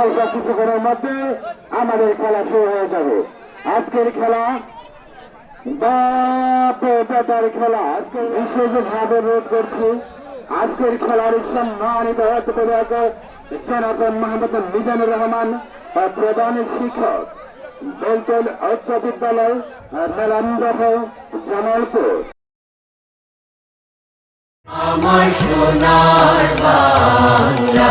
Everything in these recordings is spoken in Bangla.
অল্প কিছুক্ষণের মধ্যে আমাদের খেলা শুরু হয়ে যাবে। আজকের খেলা বেটার খেলা। আজকে বিশেষভাবে রোধ করছি। আজকের খেলার সম্মানিত অতিথিবর্গ জনাব মোহাম্মদ মিজানুর রহমান, প্রধান শিক্ষক বেলতল উচ্চ বিদ্যালয় মেলান্দহ জামালপুর। আমার সোনার বাংলা।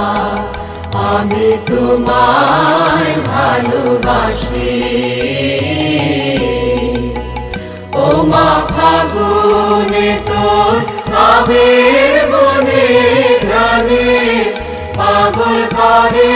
আমি তোমায় ভালোবাসি। ও মা ফাগুনে তোর আবির মনে প্রাণে পাগল করে।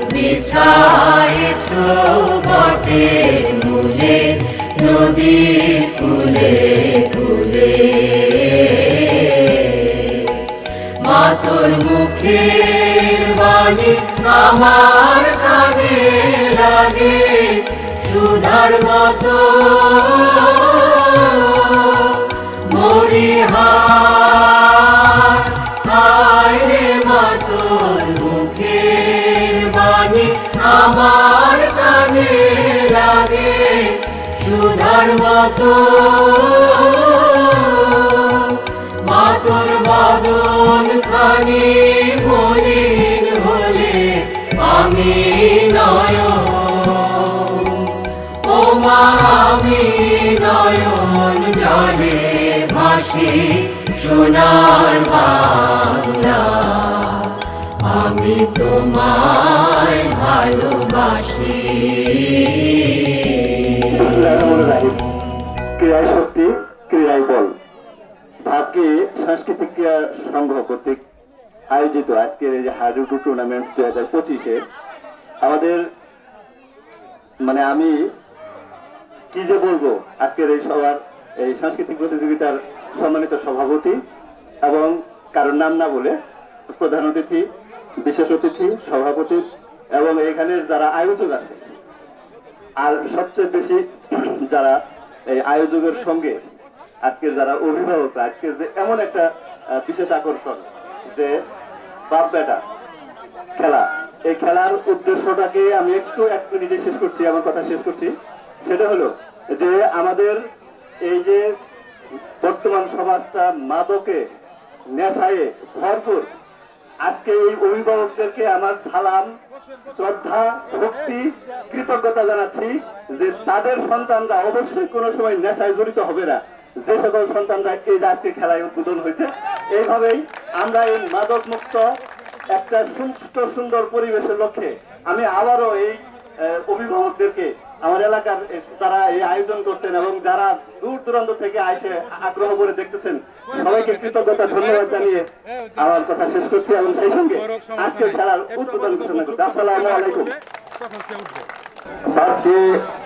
বিছাইছ বটের মূলে নদীর কুলে কুলে মাতর মুখের বাণী আমার কানে লাগে, সুধার মতো। মরিহার হায় রে মাতর লাগে সুধার মতো। মাতর বাদন খানি মলিন হলে আমি নয় ও মা আমি নয়ন জলে ভাসি সোনার বাংলা। আমি তোমায় ভালোবাসি। সাংস্কৃতিক ক্রীড়া সংঘ কর্তৃক আয়োজিত আজকের এই যে হাডুডু টুর্নামেন্ট দুই হাজার পঁচিশে, আমাদের মানে আমি কি যে বলব, আজকের এই সবার এই সাংস্কৃতিক প্রতিযোগিতার সম্মানিত সভাপতি এবং কারোর নাম না বলে প্রধান অতিথি, বিশেষ অতিথি, সভাপতি এবং এখানে যারা আয়োজক আছে, আর সবচেয়ে বেশি যারা এই আয়োজকের সঙ্গে আজকের যারা অভিভাবক, আজকের যে এমন একটা বিশেষ আকর্ষণ যে বাপ বেটা খেলা, এই খেলার উদ্দেশ্যটাকে আমি একটু এক মিনিটে শেষ করছি আমার কথা শেষ করছি। সেটা হলো যে আমাদের এই যে বর্তমান সমাজটা মাদকে, নেশায় ভরপুর, আজকে এই অভিভাবকদেরকে আমার সালাম, শ্রদ্ধা, ভক্তি, কৃতজ্ঞতা জানাচ্ছি যে তাদের সন্তানরা অবশ্যই কোনো সময় নেশায় জড়িত হবে না। যে সকল সন্তানরা এই আজকে খেলায় উদ্বোধন হয়েছে, এইভাবেই আমরা এই মাদক মুক্ত একটা সুস্থ সুন্দর পরিবেশের লক্ষ্যে আমি আবারও এই অভিভাবকদেরকে আমার এলাকার তারা এই আয়োজন করছেন এবং যারা দূর দূরান্ত থেকে আইসে আগ্রহ করে দেখতেছেন, সবাইকে কৃতজ্ঞতা, ধন্যবাদ জানিয়ে আমার কথা শেষ করছি এবং সেই সঙ্গে আজকের খেলার উদ্বোধন ঘোষণা করছি। আসসালামু আলাইকুম।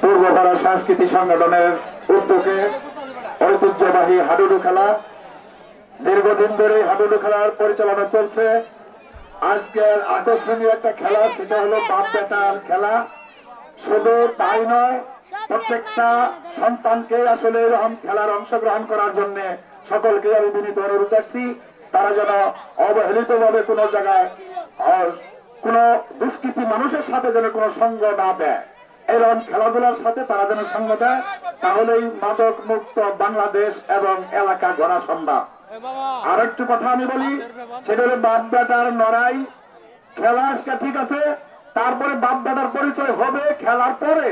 পূর্বপাড়া সাংস্কৃতিক সংগঠনের উদ্যোগে ঐতিহ্যবাহী হাডুডু খেলা। দীর্ঘদিন ধরে হাডুডু খেলার পরিচালনা চলছে। আজকের আকর্ষণীয় একটা খেলা, সেটা হলো বাপ বেটার খেলা। শুধু তাই নয়, প্রত্যেকটা সন্তানকে আসলে এরকম খেলার অংশগ্রহণ করার জন্য সকলকে আমি বিনীত অনুরোধ রাখছি। তারা যেন অবহেলিত ভাবে কোনো জায়গায় কোনো দুষ্কৃতি মানুষের সাথে যেন কোনো সঙ্গ না দেয়। এরকম খেলাধুলার সাথে তারা যেন সঙ্গ দেয় তাহলেই মাদক মুক্ত বাংলাদেশ এবং এলাকা গড়া সম্ভব। আর একটু কথা আমি বলি সেটা হলো বাপ বেটার লড়াই। খেলা আজকে ঠিক আছে তারপরে বাপ বেটার পরিচয় হবে খেলার পরে।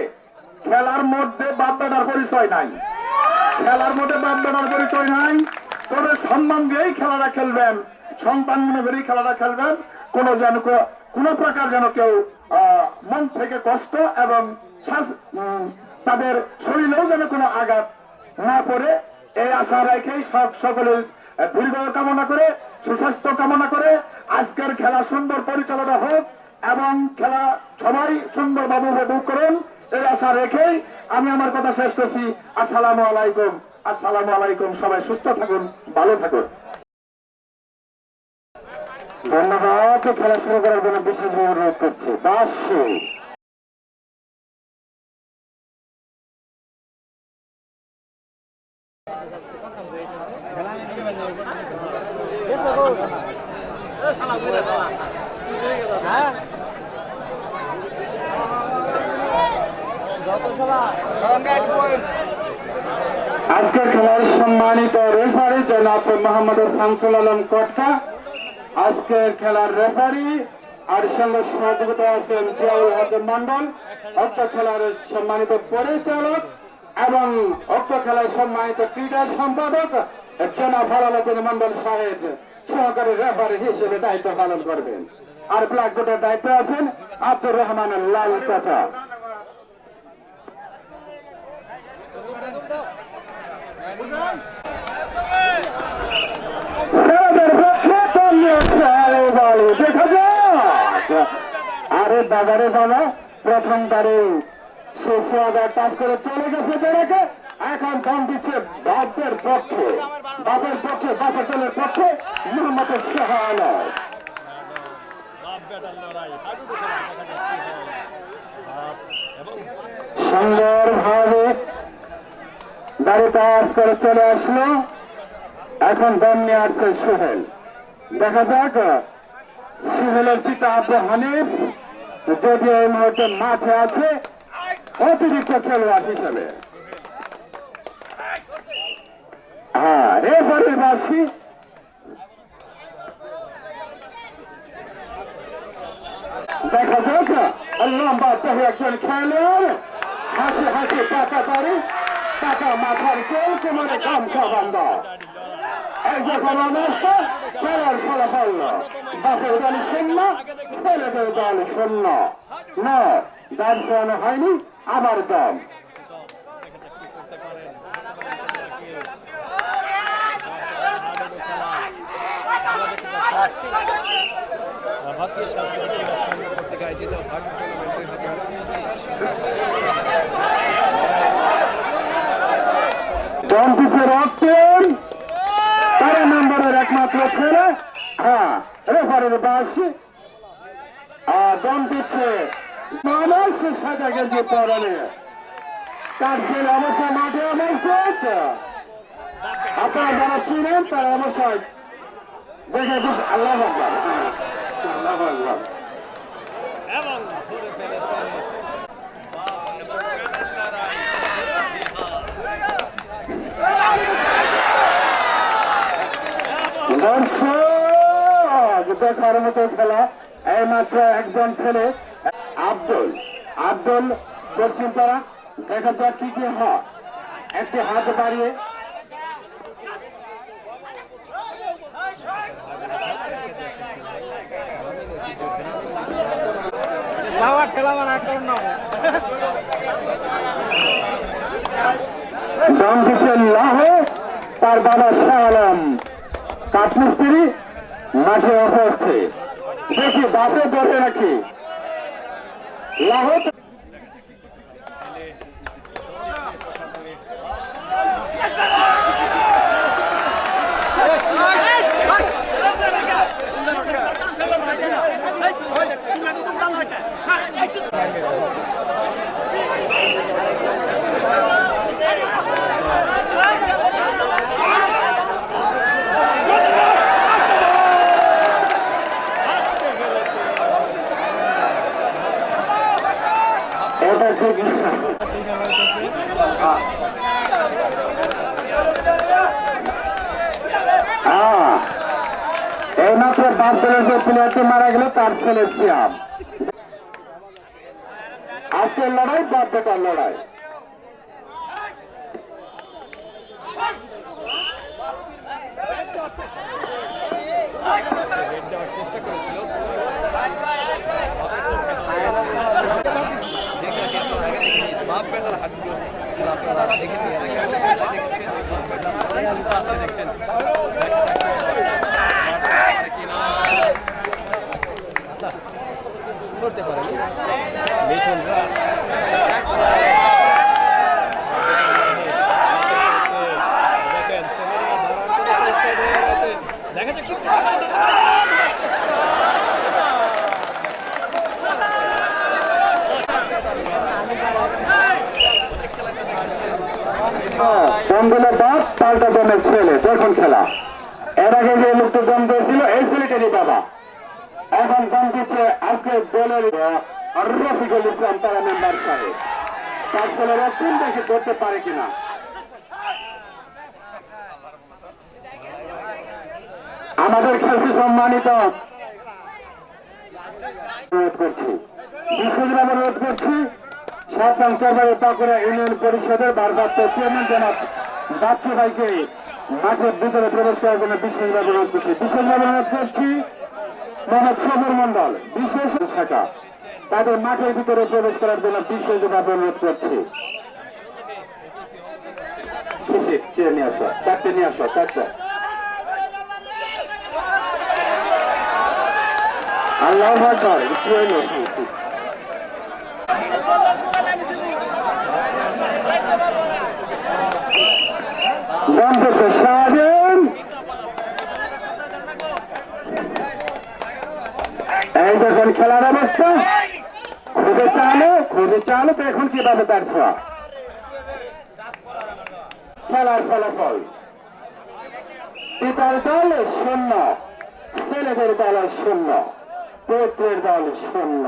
খেলার মধ্যে বাপ বেটার পরিচয় নাই। খেলার মধ্যে বাপ বেটার পরিচয় নাই। তবে সম্মান দিয়েই খেলাটা খেলবেন সন্তান মনে করেই খেলাটা খেলবেন। কোন যেন কোন প্রকার যেন কেউ মন থেকে কষ্ট এবং তাদের শরীরেও যেন কোনো আঘাত না পড়ে, এই আশা রেখেই সকলের দীর্ঘ কামনা করে, সুস্বাস্থ্য কামনা করে আজকের খেলা সুন্দর পরিচালনা হোক এবং খেলা সবাই সুন্দরভাবে উপভোগ করুন, এই আশা রেখেই আমি আমার কথা শেষ করছি। আসসালামু আলাইকুম আসসালামু আলাইকুম, সবাই সুস্থ থাকুন, ভালো থাকুন। ধন্যবাদ, খেলা শুরু করার জন্য বিশেষ অনুরোধ করছি। বাসু। আজকের খেলার সম্মানিত রেফারি জনাব মোহাম্মদ শামসুল আলম কটকা। আজকের খেলার রেফারি আর সঙ্গে সহযোগিতা আছেন জিয়াউল হক মন্ডল অক্ট খেলার সম্মানিত পরিচালক এবং অক্ট খেলার সম্মানিত ক্রীড়া সম্পাদক জনাব ফলালতন মন্ডল সাহেব। সহকারী রেফারি হিসেবে দায়িত্ব পালন করবেন। আর ব্ল্যাক বোর্ডের দায়িত্বে আছেন আব্দুর রহমান লাল চাচা ছেলেদের পক্ষে তন্ময় খেয়ালে বলে দেখা যাক আরে বাবারে বাবা, প্রথম তারে সে সোয়াদার টাচ করে চলে গেছে বেড়াকে। এখন দাম দিচ্ছে বাপের পক্ষে। বাপের পক্ষে, বাপের দলের পক্ষে মোহাম্মদ শাহ আলম সুন্দরভাবে গাড়ি পাস করে চলে আসলো। এখন দম নিয়ে আসছে সোহেল। দেখা যাক, সোহেলের পিতা আব্দু হানিফ যদি এই মুহূর্তে মাঠে আছে, অতিরিক্ত খেলোয়াড় হিসেবে। হ্যাঁ রেফারির বাসী দেখা যাক। লম্বা তাহে একজন খেলোয়াড় হাসি হাসি, পাকা তারি টাকা মাথার চোল কোমরে গামছা বান্ধা এই যখন অনষ্ট খেলার ফলাফল বাসের দল শূন্য, ছেলেদের দল শূন্য। ন, দাম শোয়ানো হয়নি, আবার দম। ভারতীয় ছেলে হ্যাঁ রেফারের বাসী দম দিচ্ছে মানুষ সাদা গেঞ্জি পরনে। তার ছেলে অবশ্যই মাঠে অবস্থিত। আপনারা যারা চিনেন, তারা অবশ্যই দেখে আল্লাহ আকবার। আল্লাহ আকবার। এবং ধরে ফেলেছে দর্শক দেখার মতো খেলা এইমাত্র একজন ছেলে। আব্দুল আব্দুল করছেন তারা দেখা যাক কি কি হয়। একটি হাত বাড়িয়ে। খেলা মানে করুন না দিচ্ছেন তার বাবা শাহ আলম। কাঠমিস্ত্রি মাঠে উপস্থিত দেখি বাপে ধরে নাকি? লাহে হ্যাঁ এই মাত্র বাদ দলের যে প্লেয়ারটি মারা গেল তার ছেলে সিয়াম আজকের লড়াই বাপ বেটার দেখেছেন লড়াই দেখছেন পারে কিনা? না, ধরতে পারেনি। পাল্টা দমের ছেলে দেখুন খেলা। এর আগে যে লোকটা দম দিয়েছিল এই ছেলেটারই বাবা। এখন দম দিচ্ছে আজকে দলের রফিকুল ইসলাম তারা মেম্বার সাহেব। তার ছেলেরা তিন দেখে করতে পারে কিনা? আমাদের খেলতে সম্মানিত। অনুরোধ করছি। বিশেষভাবে অনুরোধ করছি সাত অঞ্চলের পাকুড়া ইউনিয়ন পরিষদের ভারপ্রাপ্ত চেয়ারম্যান জনাব বাচ্চু ভাইকে মাঠের ভিতরে প্রবেশ করার জন্য বিশেষভাবে অনুরোধ করছি। বিশেষভাবে অনুরোধ করছি মোহাম্মদ সবর মন্ডল বিশেষ শাখা। তাদের মাঠের ভিতরে প্রবেশ করার জন্য বিশেষভাবে অনুরোধ করছি। শেষে চেয়ে নিয়ে আসো, চারটে নিয়ে আসো, চারটে। আল্লাহ আকবার কি হইল দাম করছে সারাদিন এই যখন খেলার অবস্থা খুঁজে চালো খুঁজে চালো তো এখন কীভাবে তার খেলার ফলাফল। পিতার দল শূন্য, ছেলেদের দল শূন্য, পুত্রের দল শূন্য।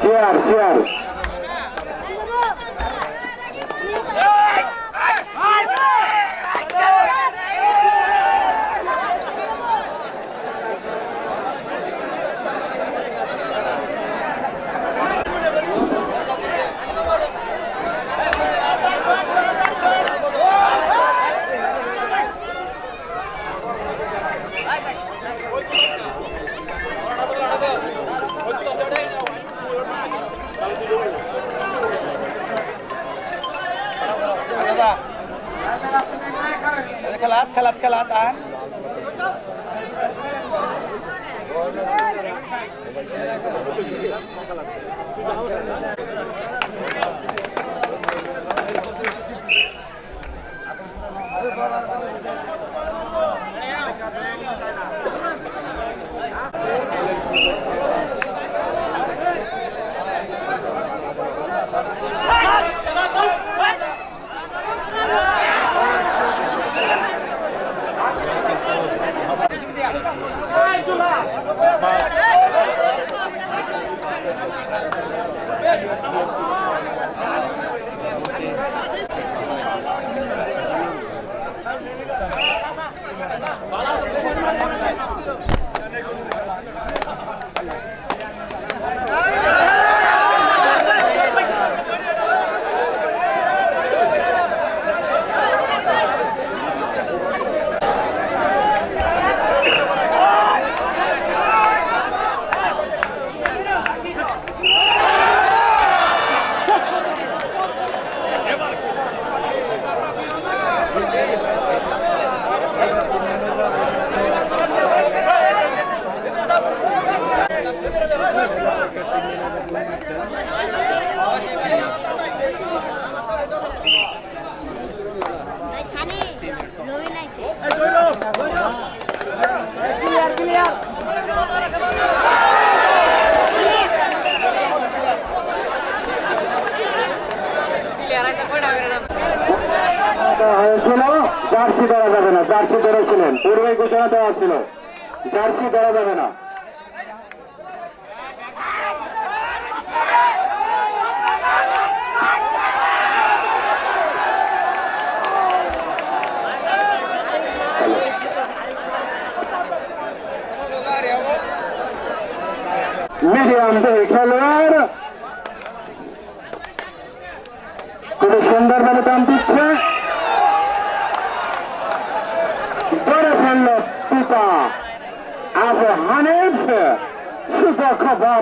চেয়ার চেয়ার খেলাত খেলাত আন। ধরা যাবে না মিডিয়াম দেহে খেলোয়াড় খুব সুন্দরভাবে দাম দিচ্ছে ধরে ফেলল পিতা আবু হানিফ সুতা খবর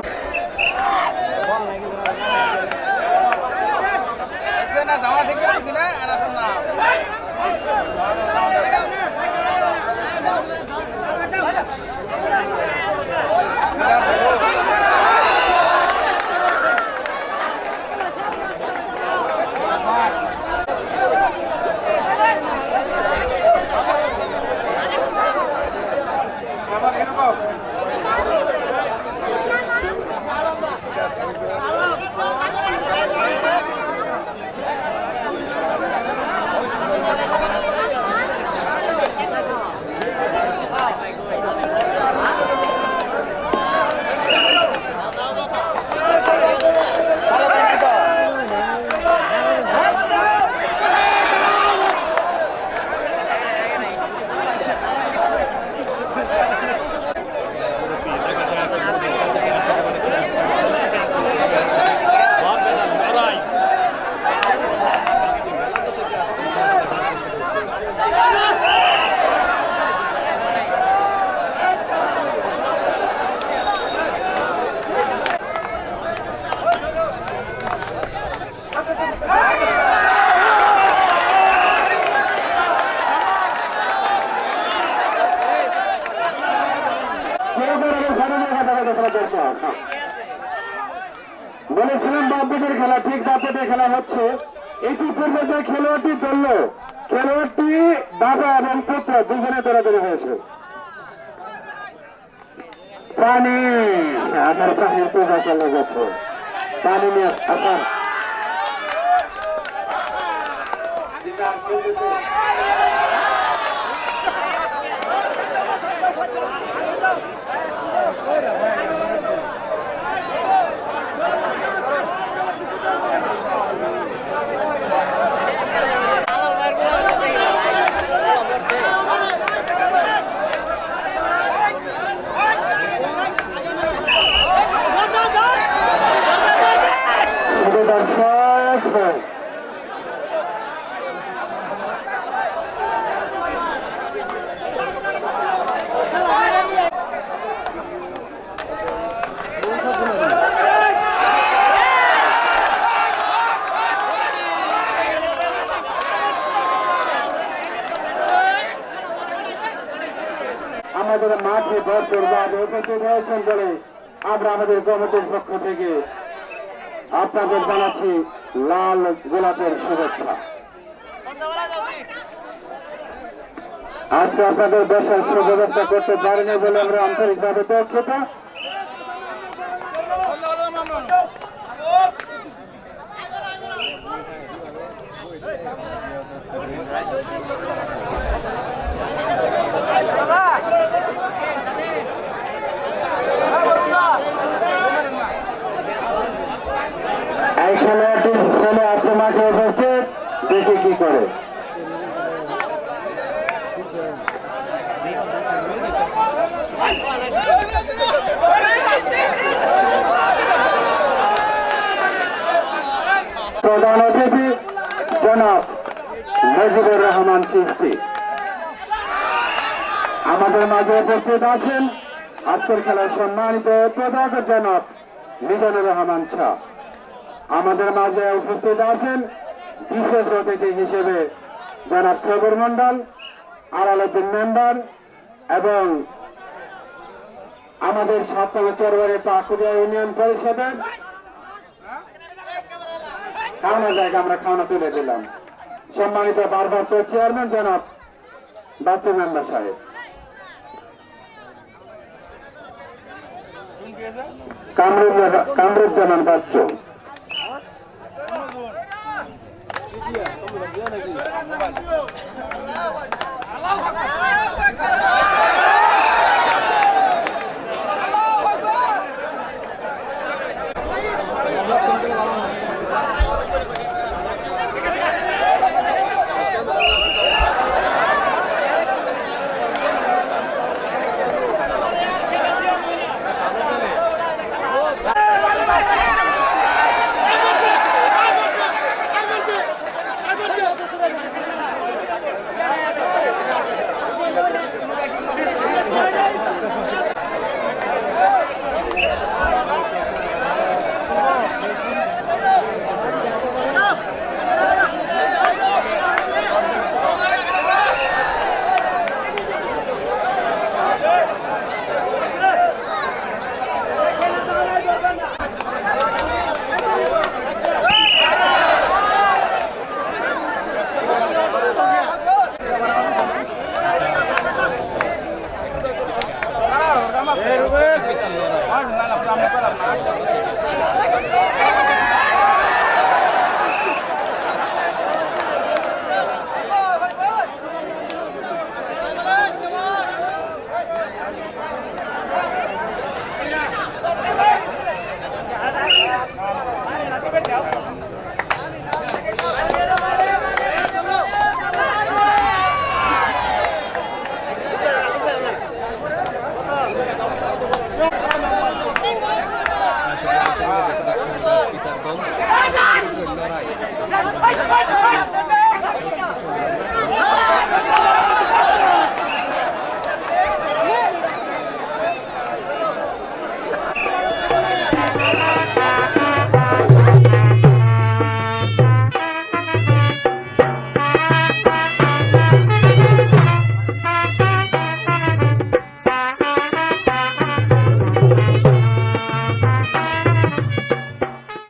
দেখছে না জামা ঠিক করে দিছি না আনা শোন না ভালো পাই নাই তো কেউ করে সামনে কথা কথা খেলা দর্শক বলেছিলাম বাপ্পেটের খেলা ঠিক বাপ্পেটের খেলা হচ্ছে ইতিপূর্বে যে খেলোয়াড়টি ধরল খেলোয়াড়টি বাবা এবং দুজনে দৌড়াদৌড়ি হয়েছে। পানি। আমার পানির পোকা চলে গেছে পানি নিয়ে আসার শুধু দর্শক আমাদের মাঠে বছর বাদে হয়েছেন বলে আমরা আমাদের কমিটির পক্ষ থেকে আপনাদের জানাচ্ছি লাল গোলাপের শুভেচ্ছা। আজকে আপনাদের বসার সুব্যবস্থা করতে পারিনি বলে আমরা আন্তরিকভাবে দুঃখিত এই খেলোয়াড়টির ছেলে আছে মাঠে উপস্থিত দেখি কি করে প্রধান অতিথি জনাব মুজিবুর রহমান চিস্তি আমাদের মাঝে উপস্থিত আছেন আজকের খেলার সম্মানিত মিজানুর রহমান শাহ আমাদের মাঝে উপস্থিত আছেন বিশেষ অতিথি হিসেবে জনাব সবর মন্ডল আলালুদ্দিন মেম্বার এবং আমাদের সপ্তম চরবারে পাকুড়িয়া ইউনিয়ন পরিষদের খাওয়ানো জায়গা আমরা খাওয়ানো তুলে দিলাম। সম্মানিত ভারপ্রাপ্ত চেয়ারম্যান জনাব বাচ্চু মেম্বার সাহেব। কামরুজ্জামান বাচ্চু। কারা ওর